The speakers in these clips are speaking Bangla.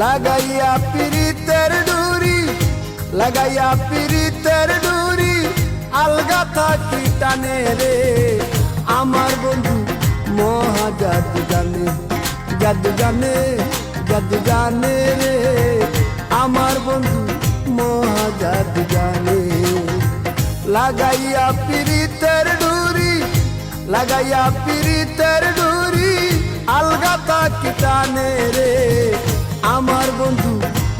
লাগাইয়া পিরিতের ডুরি, লাগাইয়া পিরিতের ডুরি, আলগা থাকি টানে রে। আমার বন্ধু মহা জাদু জানে জাদু জানে জাদু জানে রে। আমার বন্ধু মহা জাদু জানে। লাগাইয়া পিরিতের ডুরি, লাগাইয়া পিরিতের ডুরি, আলগা তাকি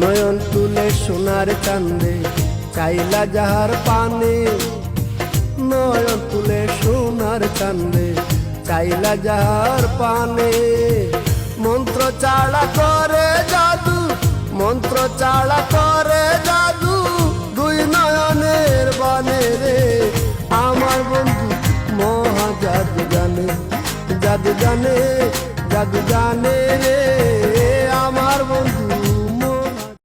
নয়ন তুলে সোনার চান্দে, চাইলা যাহার পানে। নয়ন তুলে সোনার চান্দে, চাইলা যাহার পানে। মন্ত্র চালা করে জাদু, মন্ত্র চালা করে জাদু, দুই নয়নের বানে রে। আমার বন্ধু মহা জাদু জানে জাদু জানে জাদু জানে রে।